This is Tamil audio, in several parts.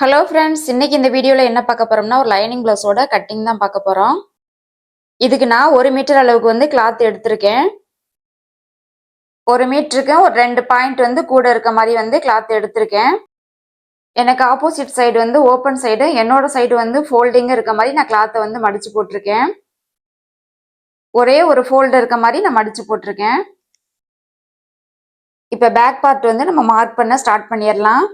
ஹலோ ஃப்ரெண்ட்ஸ் இன்னைக்கு இந்த வீடியோவில் என்ன பார்க்க போகிறோம்னா ஒரு லைனிங் ப்ளவுஸோட கட்டிங் தான் பார்க்க போகிறோம் இதுக்கு நான் ஒரு மீட்டர் அளவுக்கு வந்து கிளாத் எடுத்திருக்கேன். ஒரு மீட்டருக்கு ஒரு ரெண்டு பாயிண்ட் வந்து கூட இருக்க மாதிரி வந்து கிளாத் எடுத்திருக்கேன். எனக்கு ஆப்போசிட் சைடு வந்து ஓப்பன் சைடு என்னோட சைடு வந்து ஃபோல்டிங் இருக்க மாதிரி நான் கிளாத்தை வந்து மடித்து போட்டிருக்கேன். ஒரே ஒரு ஃபோல்டு இருக்க மாதிரி நான் மடித்து போட்டிருக்கேன். இப்போ பேக் பார்ட் வந்து நம்ம மார்க் பண்ண ஸ்டார்ட் பண்ணிடலாம்.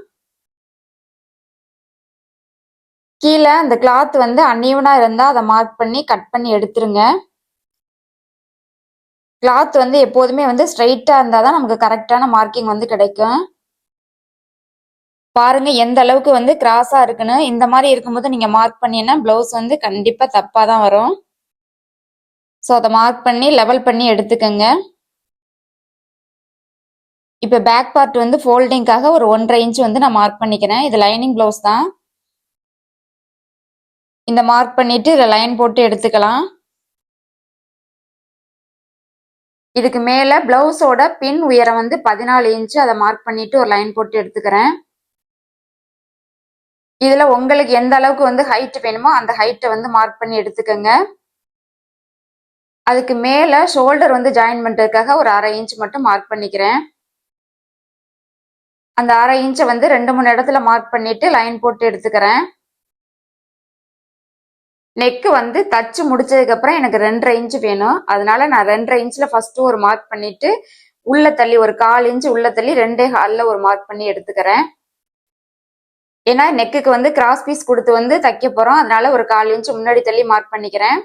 கீழே அந்த கிளாத் வந்து அன்ஈவனா இருந்தால் அதை மார்க் பண்ணி கட் பண்ணி எடுத்துருங்க. கிளாத் வந்து எப்போதுமே வந்து ஸ்ட்ரைட்டாக இருந்தால் தான் நமக்கு கரெக்டான மார்க்கிங் வந்து கிடைக்கும். பாருங்க எந்த அளவுக்கு வந்து கிராஸாக இருக்குன்னு. இந்த மாதிரி இருக்கும்போது நீங்கள் மார்க் பண்ணீங்கன்னா ப்ளவுஸ் வந்து கண்டிப்பாக தப்பாக தான் வரும். ஸோ அதை மார்க் பண்ணி லெவல் பண்ணி எடுத்துக்கோங்க. இப்போ பேக் பார்ட் வந்து ஃபோல்டிங்காக ஒரு ஒன்றரை இன்ச் வந்து நான் மார்க் பண்ணிக்கிறேன். இது லைனிங் ப்ளவுஸ் தான். இந்த மார்க் பண்ணிட்டு இதில் லைன் போட்டு எடுத்துக்கலாம். இதுக்கு மேலே பிளவுஸோட பின் உயரம் வந்து பதினாலு இன்ச்சு அதை மார்க் பண்ணிட்டு ஒரு லைன் போட்டு எடுத்துக்கிறேன். இதில் உங்களுக்கு எந்த அளவுக்கு வந்து ஹைட் வேணுமோ அந்த ஹைட்டை வந்து மார்க் பண்ணி எடுத்துக்கோங்க. அதுக்கு மேலே ஷோல்டர் வந்து ஜாயின் பண்ணுறதுக்காக ஒரு அரை இன்ச் மட்டும் மார்க் பண்ணிக்கிறேன். அந்த அரை இன்ச்சை வந்து ரெண்டு மூணு இடத்துல மார்க் பண்ணிட்டு லைன் போட்டு எடுத்துக்கிறேன். நெக்கு வந்து தச்சு முடிச்சதுக்கப்புறம் எனக்கு ரெண்டரை இன்ச்சு வேணும். அதனால நான் ரெண்டரை இன்ச்சில் ஃபஸ்ட்டு ஒரு மார்க் பண்ணிட்டு உள்ள தள்ளி ஒரு கால் இன்ச்சு உள்ள தள்ளி ரெண்டே ஹாலில் ஒரு மார்க் பண்ணி எடுத்துக்கிறேன். ஏன்னா நெக்குக்கு வந்து கிராஸ் பீஸ் கொடுத்து வந்து தைக்க போகிறோம் அதனால ஒரு கால் இன்ச்சு முன்னாடி தள்ளி மார்க் பண்ணிக்கிறேன்.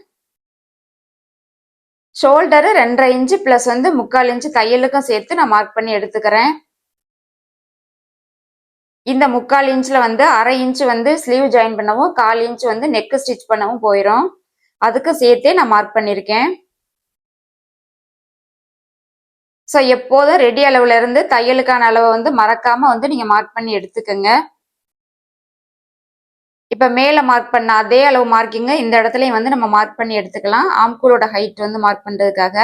ஷோல்டரு ரெண்டரை இன்ச்சு ப்ளஸ் வந்து முக்கால் இன்ச்சு தையலுக்கும் சேர்த்து நான் மார்க் பண்ணி எடுத்துக்கிறேன். இந்த முக்கால் இன்ச்சில் வந்து அரை இன்ச் வந்து ஸ்லீவ் ஜாயின் பண்ணவும் கால் இன்ச் வந்து நெக்கு ஸ்டிச் பண்ணவும் போயிடும் அதுக்கு சேர்த்தே நான் மார்க் பண்ணியிருக்கேன் ஸோ எப்போதும் ரெடி அளவுல இருந்து தையலுக்கான அளவை வந்து மறக்காம வந்து நீங்கள் மார்க் பண்ணி எடுத்துக்கோங்க. இப்போ மேலே மார்க் பண்ண அதே அளவு மார்க்கிங்க இந்த இடத்துலையும் வந்து நம்ம மார்க் பண்ணி எடுத்துக்கலாம். ஆம்கூலோட ஹைட் வந்து மார்க் பண்ணுறதுக்காக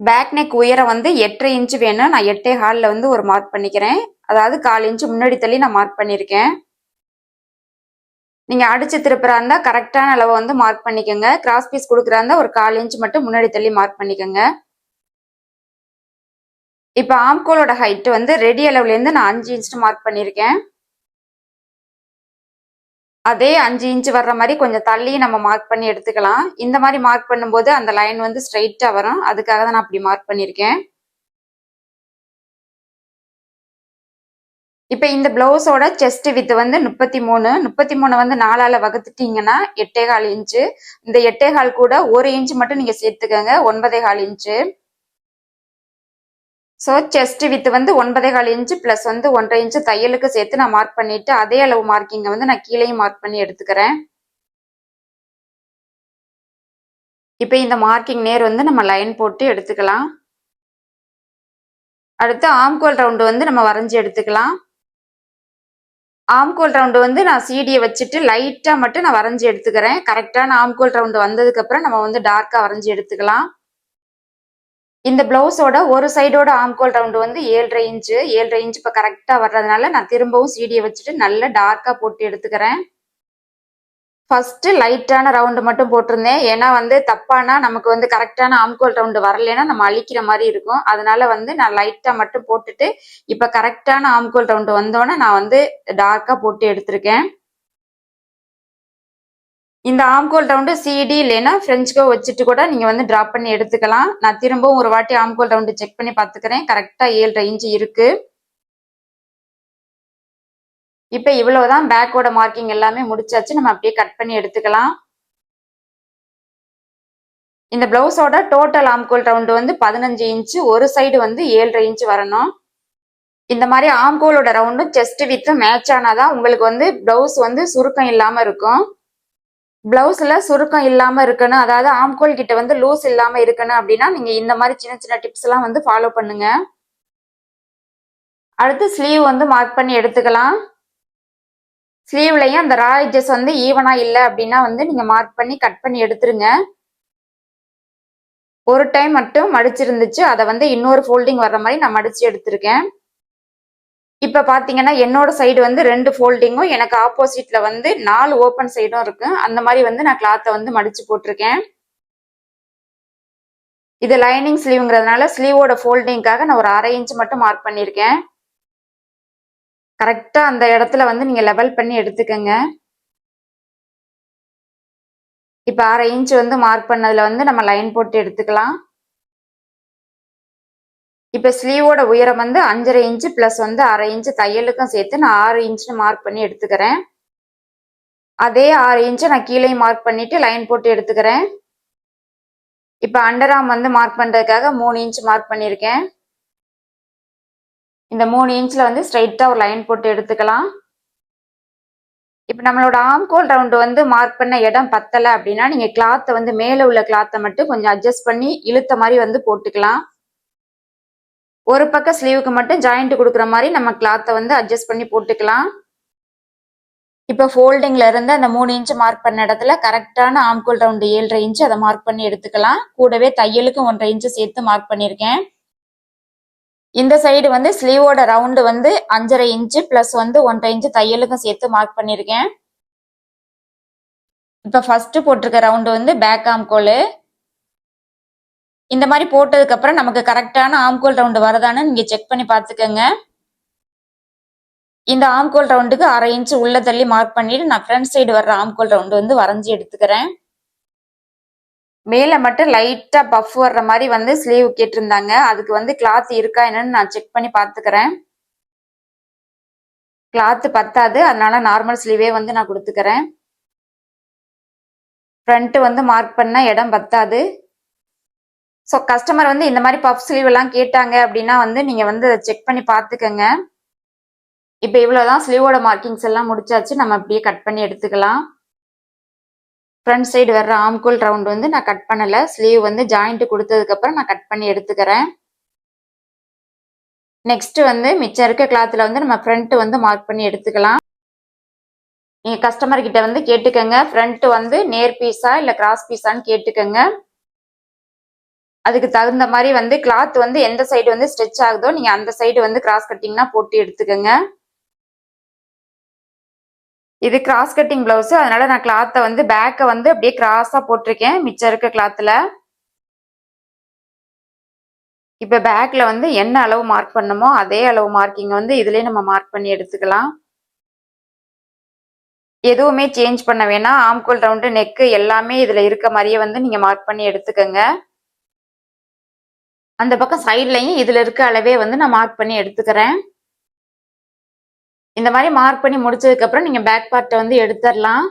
பேக் நெக் உயரம் வந்து எட்டரை இன்ச்சு வேணும் நான் எட்டே ஹாலில் வந்து ஒரு மார்க் பண்ணிக்கிறேன். அதாவது கால் இன்ச்சு முன்னாடி தள்ளி நான் மார்க் பண்ணியிருக்கேன். நீங்கள் அடிச்சு திருப்புறா இருந்தால் கரெக்டான அளவை வந்து மார்க் பண்ணிக்கோங்க. கிராஸ் பீஸ் கொடுக்குறா இருந்தால் ஒரு கால் இன்ச்சு மட்டும் முன்னாடி தள்ளி மார்க் பண்ணிக்கோங்க. இப்போ ஆம்கோலோட ஹைட் வந்து ரெடி அளவுலேருந்து நான் அஞ்சு இன்ச்சு மார்க் பண்ணியிருக்கேன். அதே அஞ்சு இன்ச் வர்ற மாதிரி கொஞ்சம் தள்ளி நம்ம மார்க் பண்ணி எடுத்துக்கலாம். இந்த மாதிரி மார்க் பண்ணும்போது அந்த லைன் வந்து ஸ்ட்ரைட்டாக வரும். அதுக்காக தான் நான் அப்படி மார்க் பண்ணியிருக்கேன். இப்போ இந்த பிளவுஸோட செஸ்ட் வித் வந்து முப்பத்தி மூணு முப்பத்தி மூணு வந்து நாலால வகுத்துட்டீங்கன்னா எட்டே கால் இன்ச்சு. இந்த எட்டே கால் கூட ஒரு இன்ச் மட்டும் நீங்க சேர்த்துக்கோங்க. ஒன்பதே கால் இன்ச்சு. ஸோ செஸ்ட் வித் வந்து ஒன்பதே கால் இன்ச்சு ப்ளஸ் வந்து ஒன்றரை இன்ச்சு தையலுக்கு சேர்த்து நான் மார்க் பண்ணிட்டு அதே அளவு மார்க்கிங்கை வந்து நான் கீழேயும் மார்க் பண்ணி எடுத்துக்கிறேன். இப்போ இந்த மார்க்கிங் நேர் வந்து நம்ம லைன் போட்டு எடுத்துக்கலாம். அடுத்து ஆம்கோல் ரவுண்டு வந்து நம்ம வரைஞ்சி எடுத்துக்கலாம். ஆம்கோல் ரவுண்டு வந்து நான் சீடியை வச்சுட்டு லைட்டாக மட்டும் நான் வரைஞ்சி எடுத்துக்கிறேன். கரெக்டான ஆம்கோல் ரவுண்டு வந்ததுக்கப்புறம் நம்ம வந்து டார்க்காக வரைஞ்சி எடுத்துக்கலாம். இந்த பிளவுஸோட ஒரு சைடோட ஆம்கோல் ரவுண்டு வந்து ஏழரை இன்ச்சு ஏழரை இன்ச்சு இப்போ கரெக்டாக வர்றதுனால நான் திரும்பவும் சீடியை வச்சுட்டு நல்லா டார்க்காக போட்டு எடுத்துக்கிறேன். ஃபர்ஸ்ட் லைட்டான ரவுண்டு மட்டும் போட்டிருந்தேன். ஏன்னா வந்து தப்பானா நமக்கு வந்து கரெக்டான ஆம்கோல் ரவுண்டு வரலைன்னா நம்ம அழிக்கிற மாதிரி இருக்கும். அதனால வந்து நான் லைட்டாக மட்டும் போட்டுட்டு இப்போ கரெக்டான ஆம்கோல் ரவுண்டு வந்தோடனே நான் வந்து டார்க்காக போட்டு எடுத்திருக்கேன். இந்த ஆம்கோல் ரவுண்டு சிடி இல்லைன்னா ஃப்ரெஞ்சுக்கோ வச்சுட்டு கூட நீங்கள் வந்து ட்ராப் பண்ணி எடுத்துக்கலாம். நான் திரும்பவும் ஒரு வாட்டி ஆம்கோல் ரவுண்டு செக் பண்ணி பார்த்துக்கிறேன். கரெக்டாக ஏழு ரேஞ்சு இருக்கு. இப்போ இவ்வளவுதான் பேக்கோட மார்க்கிங் எல்லாமே முடிச்சாச்சு. நம்ம அப்படியே கட் பண்ணி எடுத்துக்கலாம். இந்த பிளவுஸோட டோட்டல் ஆம்கோல் ரவுண்டு வந்து பதினஞ்சு இன்ச்சு ஒரு சைடு வந்து ஏழரை இன்ச்சு வரணும். இந்த மாதிரி ஆம்கோலோட ரவுண்டும் செஸ்ட் வித்து மேட்ச் ஆனாதான் உங்களுக்கு வந்து பிளவுஸ் வந்து சுருக்கம் இல்லாமல் இருக்கும். பிளவுஸில் சுருக்கம் இல்லாமல் இருக்கணும். அதாவது ஆம்கோல் கிட்ட வந்து லூஸ் இல்லாமல் இருக்கணும் அப்படின்னா நீங்கள் இந்த மாதிரி சின்ன சின்ன டிப்ஸ் எல்லாம் வந்து ஃபாலோ பண்ணுங்க. அடுத்து ஸ்லீவ் வந்து மார்க் பண்ணி எடுத்துக்கலாம். ஸ்லீவ்லையும் அந்த ரா எட்ஜஸ் வந்து ஈவனாக இல்லை அப்படின்னா வந்து நீங்கள் மார்க் பண்ணி கட் பண்ணி எடுத்துருங்க. ஒரு டைம் மட்டும் மடிச்சிருந்துச்சு. அதை வந்து இன்னொரு ஃபோல்டிங் வர்ற மாதிரி நான் மடித்து எடுத்திருக்கேன். இப்போ பார்த்தீங்கன்னா என்னோட சைடு வந்து ரெண்டு ஃபோல்டிங்கும் எனக்கு ஆப்போசிட்டில் வந்து நாலு ஓப்பன் சைடும் இருக்கும் அந்த மாதிரி வந்து நான் கிளாத்தை வந்து மடித்து போட்டிருக்கேன். இது லைனிங் ஸ்லீவ்ங்கிறதுனால ஸ்லீவோட ஃபோல்டிங்காக நான் ஒரு அரை இன்ச் மட்டும் மார்க் பண்ணியிருக்கேன். கரெக்டாக அந்த இடத்துல வந்து நீங்கள் லெவல் பண்ணி எடுத்துக்கோங்க. இப்போ அரை இன்ச் வந்து மார்க் பண்ணதில் வந்து நம்ம லைன் போட்டு எடுத்துக்கலாம். இப்போ ஸ்லீவோட உயரம் வந்து அஞ்சரை இன்ச்சு ப்ளஸ் வந்து அரை இன்ச்சு தையலுக்கும் சேர்த்து நான் ஆறு இன்ச்சுன்னு மார்க் பண்ணி எடுத்துக்கிறேன். அதே ஆறு இன்ச்சை நான் கீழே மார்க் பண்ணிவிட்டு லைன் போட்டு எடுத்துக்கிறேன். இப்போ அண்டர் ஆம் வந்து மார்க் பண்ணுறதுக்காக மூணு இன்ச் மார்க் பண்ணியிருக்கேன் இந்த மூணு இன்ச்சில் வந்து ஸ்ட்ரைட்டாக ஒரு லைன் போட்டு எடுத்துக்கலாம். இப்போ நம்மளோட ஆம்கோல் ரவுண்டு வந்து மார்க் பண்ண இடம் பத்தலை அப்படின்னா நீங்கள் கிளாத்தை வந்து மேலே உள்ள கிளாத்தை மட்டும் கொஞ்சம் அட்ஜஸ்ட் பண்ணி இழுத்த மாதிரி வந்து போட்டுக்கலாம். ஒரு பக்கம் ஸ்லீவுக்கு மட்டும் ஜாயிண்ட் கொடுக்குற மாதிரி நம்ம கிளாத்தை வந்து அட்ஜஸ்ட் பண்ணி போட்டுக்கலாம். இப்போ ஃபோல்டிங்கில் இருந்து அந்த மூணு இன்ச்சு மார்க் பண்ண இடத்துல கரெக்டான ஆம்கோல் ரவுண்டு ஏழரை இன்ச்சு அதை மார்க் பண்ணி எடுத்துக்கலாம். கூடவே தையலுக்கு ஒன்றரை இன்ச்சு சேர்த்து மார்க் பண்ணியிருக்கேன். இந்த சைடு வந்து ஸ்லீவோட ரவுண்டு வந்து அஞ்சரை இன்ச்சு ப்ளஸ் வந்து ஒன்றரை இன்ச்சு தையலுக்கும் சேர்த்து மார்க் பண்ணியிருக்கேன் இப்போ ஃபர்ஸ்ட் போட்டிருக்க ரவுண்டு வந்து பேக் ஆம்கோல் இந்த மாதிரி போட்டதுக்கப்புறம் நமக்கு கரெக்டான ஆம்கோல் ரவுண்டு வரதான்னு நீங்கள் செக் பண்ணி பார்த்துக்கோங்க. இந்த ஆம்கோல் ரவுண்டுக்கு அரை இன்ச்சு உள்ள தள்ளி மார்க் பண்ணிட்டு நான் ஃப்ரண்ட் சைடு வர்ற ஆம்கோல் ரவுண்டு வந்து வரைஞ்சி எடுத்துக்கிறேன். மேலே மட்டும் லைட்டாக பஃப் வர்ற மாதிரி வந்து ஸ்லீவ் கேட்டிருந்தாங்க. அதுக்கு வந்து கிளாத் இருக்கா என்னன்னு நான் செக் பண்ணி பார்த்துக்கிறேன். கிளாத்து பத்தாது. அதனால நார்மல் ஸ்லீவே வந்து நான் கொடுத்துக்கிறேன். ஃப்ரண்ட்டு வந்து மார்க் பண்ண இடம் பத்தாது. ஸோ கஸ்டமர் வந்து இந்த மாதிரி பஃப் ஸ்லீவ் எல்லாம் கேட்டாங்க அப்படின்னா வந்து நீங்கள் வந்து அதை செக் பண்ணி பார்த்துக்கங்க. இப்போ இவ்வளோதான் ஸ்லீவோட மார்க்கிங்ஸ் எல்லாம் முடிச்சாச்சு. நம்ம அப்படியே கட் பண்ணி எடுத்துக்கலாம். ஃப்ரண்ட் சைடு வர்ற ஆம்கோல் ரவுண்ட் வந்து நான் கட் பண்ணலை. ஸ்லீவ் வந்து ஜாயிண்ட் கொடுத்ததுக்கப்புறம் நான் கட் பண்ணி எடுத்துக்கிறேன். நெக்ஸ்ட் வந்து மிச்சம் இருக்க கிளாத்தில் வந்து நம்ம ஃப்ரண்ட்டு வந்து மார்க் பண்ணி எடுத்துக்கலாம். நீங்கள் கஸ்டமர் கிட்ட வந்து கேட்டுக்கோங்க. ஃப்ரண்ட்டு வந்து நேர் பீஸா இல்லை கிராஸ் பீஸான்னு கேட்டுக்கோங்க. அதுக்கு தகுந்த மாதிரி வந்து கிளாத் வந்து எந்த சைடு வந்து ஸ்ட்ரெச் ஆகுதோ நீங்கள் அந்த சைடு வந்து கிராஸ் கட்டிங்னா போட்டு எடுத்துக்கோங்க. இது கிராஸ் கட்டிங் பிளவுஸ் அதனால நான் கிளாத்தை வந்து பேக்கை வந்து அப்படியே கிராஸா போட்டிருக்கேன். மிச்சம் இருக்க கிளாத்துல இப்ப பேக்ல வந்து என்ன அளவு மார்க் பண்ணமோ அதே அளவு மார்க்கிங் வந்து இதுலயே நம்ம மார்க் பண்ணி எடுத்துக்கலாம். எதுவுமே சேஞ்ச் பண்ண வேணாம். ஆம்கோல் ரவுண்டு நெக்கு எல்லாமே இதுல இருக்க மாதிரியே வந்து நீங்க மார்க் பண்ணி எடுத்துக்கோங்க. அந்த பக்கம் சைட்லையும் இதுல இருக்க அளவே வந்து நான் மார்க் பண்ணி எடுத்துக்கிறேன். இந்த மாதிரி மார்க் பண்ணி முடிச்சதுக்கு அப்புறம் நீங்க பேக் பார்ட்டை வந்து எடுத்துடலாம்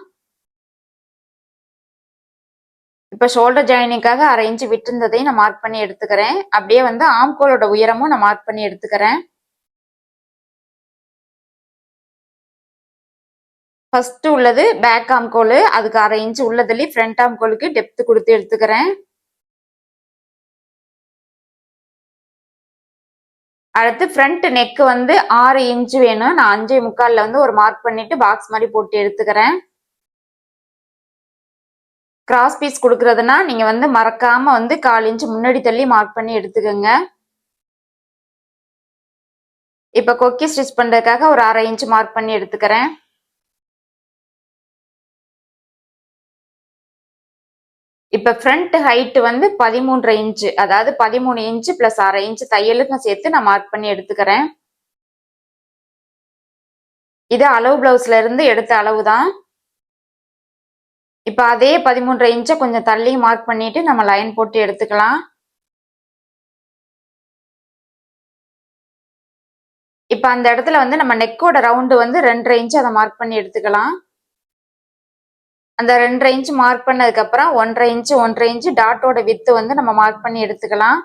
இப்ப ஷோல்டர் ஜாயினிங்காக அரை இன்ச்சு விட்டுருந்ததையும் நான் மார்க் பண்ணி எடுத்துக்கிறேன். அப்படியே வந்து ஆம்கோலோட உயரமும் நான் மார்க் பண்ணி எடுத்துக்கிறேன். ஃபர்ஸ்ட் உள்ளது பேக் ஆம்கோல் அதுக்கு அரை இன்ச்சு உள்ளதுலேயே ஃப்ரண்ட் ஆம்கோலுக்கு டெப்த் கொடுத்து எடுத்துக்கிறேன். அடுத்து ஃப்ரண்ட் நெக் வந்து ஆறு இன்ச்சு வேணும். நான் அஞ்சே முக்கால்ல வந்து ஒரு மார்க் பண்ணிட்டு பாக்ஸ் மாதிரி போட்டு எடுத்துக்கிறேன். கிராஸ் பீஸ் கொடுக்கறதுனா நீங்க வந்து மறக்காம வந்து கால் இன்ச் முன்னாடி தள்ளி மார்க் பண்ணி எடுத்துக்கோங்க. இப்ப கொக்கி ஸ்டிச் பண்றதுக்காக ஒரு அரை இன்ச் மார்க் பண்ணி எடுத்துக்கிறேன். இப்போ ஃப்ரண்ட் ஹைட் வந்து பதிமூன்றரை இன்ச்சு அதாவது பதிமூணு இன்ச்சு ப்ளஸ் அரை இன்ச்சு தையலுக்கும் சேர்த்து நான் மார்க் பண்ணி எடுத்துக்கிறேன். இது அளவு பிளவுஸ்ல இருந்து எடுத்த அளவு தான் இப்போ அதே பதிமூன்றரை இன்ச்சை கொஞ்சம் தள்ளி மார்க் பண்ணிட்டு நம்ம லைன் போட்டு எடுத்துக்கலாம். இப்போ அந்த இடத்துல வந்து நம்ம நெக்கோட ரவுண்டு வந்து ரெண்டரை இன்ச்சு அதை மார்க் பண்ணி எடுத்துக்கலாம். அந்த ரெண்டரை இன்ச் மார்க் பண்ணதுக்கு அப்புறம் ஒன்றரை இன்ச்சு ஒன்றரை இன்ச்சு டாட்டோட வித்து வந்து நம்ம மார்க் பண்ணி எடுத்துக்கலாம்.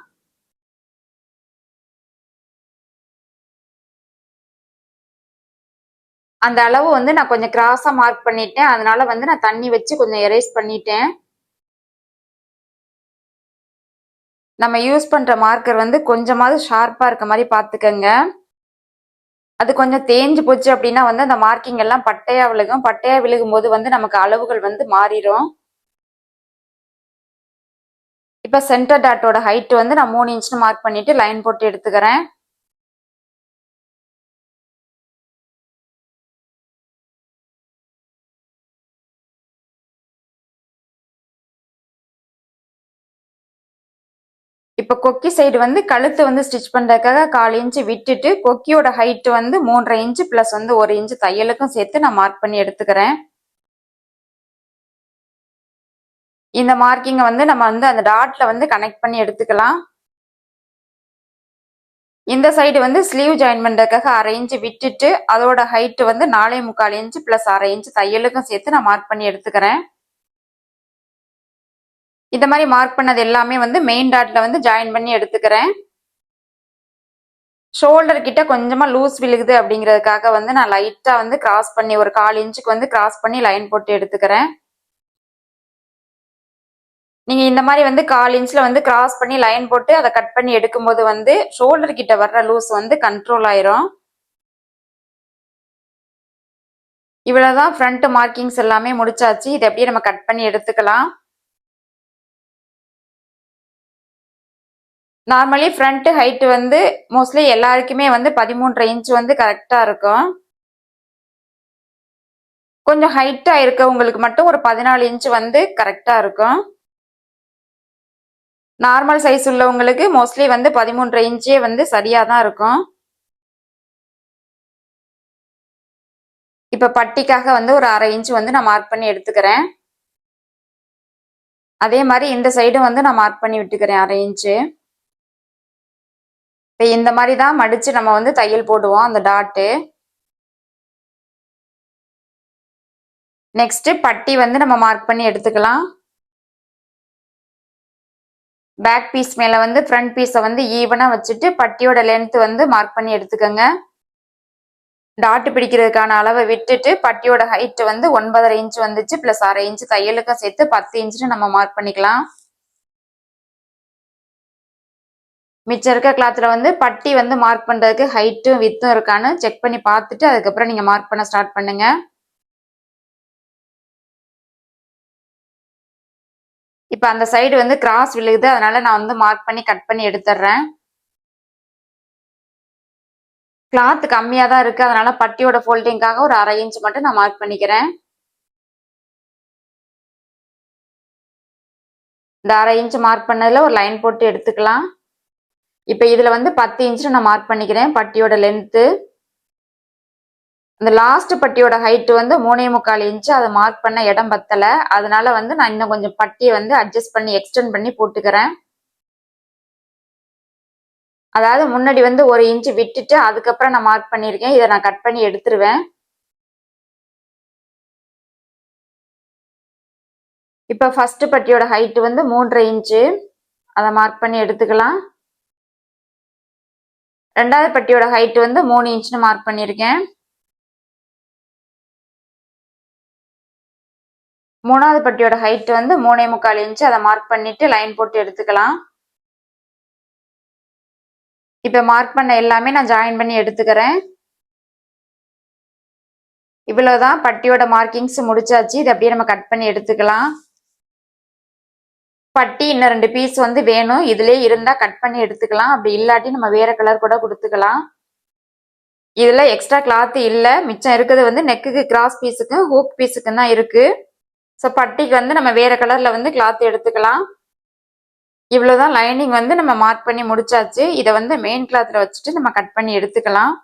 அந்த அளவு வந்து நான் கொஞ்சம் கிராஸா மார்க் பண்ணிட்டேன். அதனால வந்து நான் தண்ணி வச்சு கொஞ்சம் எரேஸ் பண்ணிட்டேன். நம்ம யூஸ் பண்ற மார்க்கர் வந்து கொஞ்சமாவது ஷார்ப்பா இருக்க மாதிரி பாத்துக்கோங்க அது கொஞ்சம் தேஞ்சு போச்சு அப்படின்னா வந்து அந்த மார்க்கிங் எல்லாம் பட்டையா விழுகும். பட்டையா விழுகும் போது வந்து நமக்கு அளவுகள் வந்து மாறிடும் இப்ப சென்டர் டாட்டோட ஹைட் வந்து நான் மூணு இன்ச்னு மார்க் பண்ணிட்டு லைன் போட்டு எடுத்துக்கிறேன். இப்போ கொக்கி சைடு வந்து கழுத்து வந்து ஸ்டிச் பண்ணுறதுக்காக கால் இன்ச்சு விட்டுட்டு கொக்கியோட ஹைட் வந்து மூன்றரை இன்ச்சு ப்ளஸ் வந்து ஒரு இன்ச்சு தையலுக்கும் சேர்த்து நான் மார்க் பண்ணி எடுத்துக்கிறேன். இந்த மார்க்கிங்கை வந்து நம்ம வந்து அந்த டாட்ல வந்து கனெக்ட் பண்ணி எடுத்துக்கலாம். இந்த சைடு வந்து ஸ்லீவ் ஜாயின் பண்ணுறதுக்காக அரை இன்ச்சு விட்டுட்டு அதோட ஹைட்டு வந்து நாலே முக்கால் இன்ச்சு ப்ளஸ் அரை இன்ச்சு தையலுக்கும் சேர்த்து நான் மார்க் பண்ணி எடுத்துக்கிறேன். இந்த மாதிரி மார்க் பண்ணது எல்லாமே வந்து மெயின் டாட்ல வந்து ஜாயின் பண்ணி எடுத்துக்கிறேன். ஷோல்டர் கிட்ட கொஞ்சமா லூஸ் விழுகுது அப்படிங்கிறதுக்காக வந்து நான் லைட்டா வந்து கிராஸ் பண்ணி ஒரு கால் இன்ச்சுக்கு வந்து கிராஸ் பண்ணி லைன் போட்டு எடுத்துக்கிறேன். நீங்க இந்த மாதிரி வந்து கால் இன்ச்ல வந்து கிராஸ் பண்ணி லைன் போட்டு அதை கட் பண்ணி எடுக்கும்போது வந்து ஷோல்டர் கிட்ட வர்ற லூஸ் வந்து கண்ட்ரோல் ஆயிரும். இவ்வளவுதான் ஃப்ரண்ட் மார்க்கிங்ஸ் எல்லாமே முடிச்சாச்சு. இதை அப்படியே நம்ம கட் பண்ணி எடுத்துக்கலாம். நார்மலி ஃப்ரண்ட் ஹைட் வந்து மோஸ்ட்லி எல்லாருக்குமே வந்து பதிமூன்றரை இன்ச் வந்து கரெக்டாக இருக்கும். கொஞ்சம் ஹைட்டாக இருக்கவங்களுக்கு மட்டும் ஒரு பதினாலு இன்ச் வந்து கரெக்டாக இருக்கும். நார்மல் சைஸ் உள்ளவங்களுக்கு மோஸ்ட்லி வந்து பதிமூன்றரை இன்ச்சே வந்து சரியாக தான் இருக்கும். இப்போ பட்டிக்காக வந்து ஒரு அரை இன்ச் வந்து நான் மார்க் பண்ணி எடுத்துக்கிறேன். அதே மாதிரி இந்த சைடும் வந்து நான் மார்க் பண்ணி விட்டுக்கிறேன் அரை இன்ச்சு இப்போ இந்த மாதிரி தான் மடித்து நம்ம வந்து தையல் போடுவோம் அந்த டாட்டு நெக்ஸ்ட்டு பட்டி வந்து நம்ம மார்க் பண்ணி எடுத்துக்கலாம். பேக் பீஸ் மேலே வந்து ஃப்ரண்ட் பீஸை வந்து ஈவனாக வச்சுட்டு பட்டியோட லென்த் வந்து மார்க் பண்ணி எடுத்துக்கோங்க. டாட்டு பிடிக்கிறதுக்கான அளவை விட்டுட்டு பட்டியோட ஹைட் வந்து ஒன்பதரை இன்ச் வந்துச்சு ப்ளஸ் அரை இன்ச் தையலுக்கும் சேர்த்து பத்து இன்ச்சுன்னு நம்ம மார்க் பண்ணிக்கலாம். மிச்சம் இருக்க கிளாத்தில் வந்து பட்டி வந்து மார்க் பண்ணுறதுக்கு ஹைட்டும் வித்தும் இருக்கான்னு செக் பண்ணி பார்த்துட்டு அதுக்கப்புறம் நீங்கள் மார்க் பண்ண ஸ்டார்ட் பண்ணுங்கள் இப்போ அந்த சைடு வந்து கிராஸ் விழுகுது அதனால நான் வந்து மார்க் பண்ணி கட் பண்ணி எடுத்துடுறேன் கிளாத் கம்மியாக தான் இருக்குது அதனால பட்டியோட ஃபோல்டிங்காக ஒரு அரை இன்ச் மட்டும் நான் மார்க் பண்ணிக்கிறேன். இந்த அரை இன்ச் மார்க் பண்ணதில் ஒரு லைன் போட்டு எடுத்துக்கலாம். இப்போ இதில் வந்து பத்து இன்ச்சு நான் மார்க் பண்ணிக்கிறேன். பட்டியோட லென்த்து அந்த லாஸ்ட் பட்டியோட ஹைட்டு வந்து மூணே முக்கால் இன்ச்சு அதை மார்க் பண்ண இடம் பத்தலை. அதனால வந்து நான் இன்னும் கொஞ்சம் பட்டியை வந்து அட்ஜஸ்ட் பண்ணி எக்ஸ்டெண்ட் பண்ணி போட்டுக்கிறேன். அதாவது முன்னாடி வந்து ஒரு இன்ச்சு விட்டுட்டு அதுக்கப்புறம் நான் மார்க் பண்ணியிருக்கேன். இதை நான் கட் பண்ணி எடுத்துருவேன். இப்போ ஃபர்ஸ்ட் பட்டியோட ஹைட்டு வந்து மூன்றரை இன்ச்சு அதை மார்க் பண்ணி எடுத்துக்கலாம். ரெண்டாவது பட்டியோட ஹைட் வந்து மூணு இன்ச்னு மார்க் பண்ணியிருக்கேன் மூணாவது பட்டியோட ஹைட் வந்து மூணே முக்கால் இன்ச்சு அதை மார்க் பண்ணிட்டு லைன் போட்டு எடுத்துக்கலாம். இப்போ மார்க் பண்ண எல்லாமே நான் ஜாயின் பண்ணி எடுத்துக்கிறேன். இவ்வளவுதான் பட்டியோட மார்க்கிங்ஸ் முடிச்சாச்சு. இதை அப்படியே நம்ம கட் பண்ணி எடுத்துக்கலாம். பட்டி இன்னும் ரெண்டு பீஸ் வந்து வேணும். இதுலயே இருந்தா கட் பண்ணி எடுத்துக்கலாம். அப்படி இல்லாட்டி நம்ம வேற கலர் கூட கொடுத்துக்கலாம். இதுல எக்ஸ்ட்ரா கிளாத் இல்ல. மிச்சம் இருக்கிறது வந்து நெக்குக்கு கிராஸ் பீஸுக்கும் ஹூக் பீஸுக்கும் தான் இருக்கு. ஸோ பட்டிக்கு வந்து நம்ம வேற கலர்ல வந்து கிளாத் எடுத்துக்கலாம். இவ்வளவுதான் லைனிங் வந்து நம்ம மார்க் பண்ணி முடிச்சாச்சு. இதை வந்து மெயின் கிளாத்ல வச்சுட்டு நம்ம கட் பண்ணி எடுத்துக்கலாம்.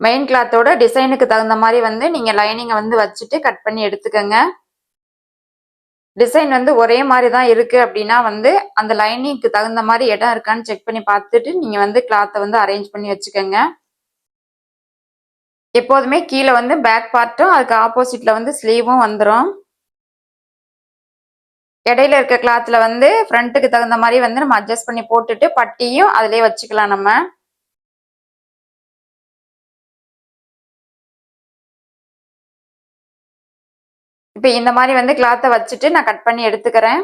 மெயின் கிளாத்தோட டிசைனுக்கு தகுந்த மாதிரி வந்து நீங்க லைனிங்கை வந்து வச்சுட்டு கட் பண்ணி எடுத்துக்கோங்க. டிசைன் வந்து ஒரே மாதிரி தான் இருக்குது அப்படின்னா வந்து அந்த லைனிங்க்கு தகுந்த மாதிரி இடம் இருக்கான்னு செக் பண்ணி பார்த்துட்டு நீங்கள் வந்து கிளாத்தை வந்து அரேஞ்ச் பண்ணி வச்சுக்கோங்க. எப்போதுமே கீழே வந்து பேக் பார்ட்டும் அதுக்கு ஆப்போசிட்டில் வந்து ஸ்லீவும் வந்துடும் இடையில இருக்க கிளாத்தில் வந்து ஃப்ரண்ட்டுக்கு தகுந்த மாதிரி வந்து நம்ம அட்ஜஸ்ட் பண்ணி போட்டுட்டு பட்டியும் அதிலே வச்சுக்கலாம் நம்ம. இப்போ இந்த மாதிரி வந்து கிளாத்தை வச்சுட்டு நான் கட் பண்ணி எடுத்துக்கிறேன்.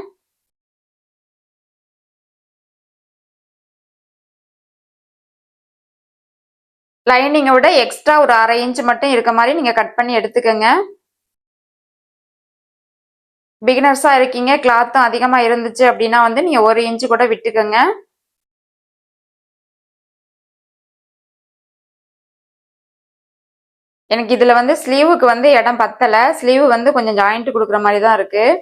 லைனிங்கை விட எக்ஸ்ட்ரா ஒரு அரை இன்ச் மட்டும் இருக்க மாதிரி நீங்கள் கட் பண்ணி எடுத்துக்கோங்க. பிகினர்ஸாக இருக்கீங்க கிளாத்தும் அதிகமாக இருந்துச்சு அப்படின்னா வந்து நீங்கள் ஒரு இன்ச்சு கூட விட்டுக்கோங்க. எனக்கு இதில் வந்து ஸ்லீவுக்கு வந்து இடம் பத்தலை. ஸ்லீவ் வந்து கொஞ்சம் ஜாயிண்ட் கொடுக்குற மாதிரி தான் இருக்குது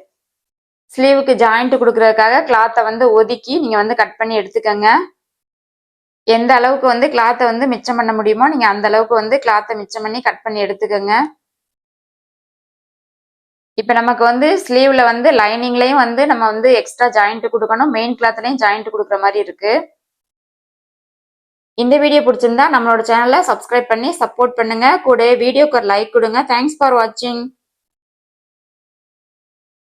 ஸ்லீவுக்கு ஜாயிண்ட் கொடுக்குறதுக்காக கிளாத்தை வந்து ஒதுக்கி நீங்கள் வந்து கட் பண்ணி எடுத்துக்கோங்க. எந்த அளவுக்கு வந்து கிளாத்தை வந்து மிச்சம் பண்ண முடியுமோ நீங்கள் அந்த அளவுக்கு வந்து கிளாத்தை மிச்சம் பண்ணி கட் பண்ணி எடுத்துக்கோங்க. இப்போ நமக்கு வந்து ஸ்லீவில் வந்து லைனிங்லேயும் வந்து நம்ம வந்து எக்ஸ்ட்ரா ஜாயிண்ட் கொடுக்கணும். மெயின் கிளாத்லயும் ஜாயிண்ட் கொடுக்குற மாதிரி இருக்குது இந்த வீடியோ பிடிச்சிருந்தா நம்மளோட சேனலை சப்ஸ்கிரைப் பண்ணி சப்போர்ட் பண்ணுங்க. கூட வீடியோக்கு ஒரு லைக் கொடுங்க. தேங்க்ஸ் ஃபார் வாட்சிங்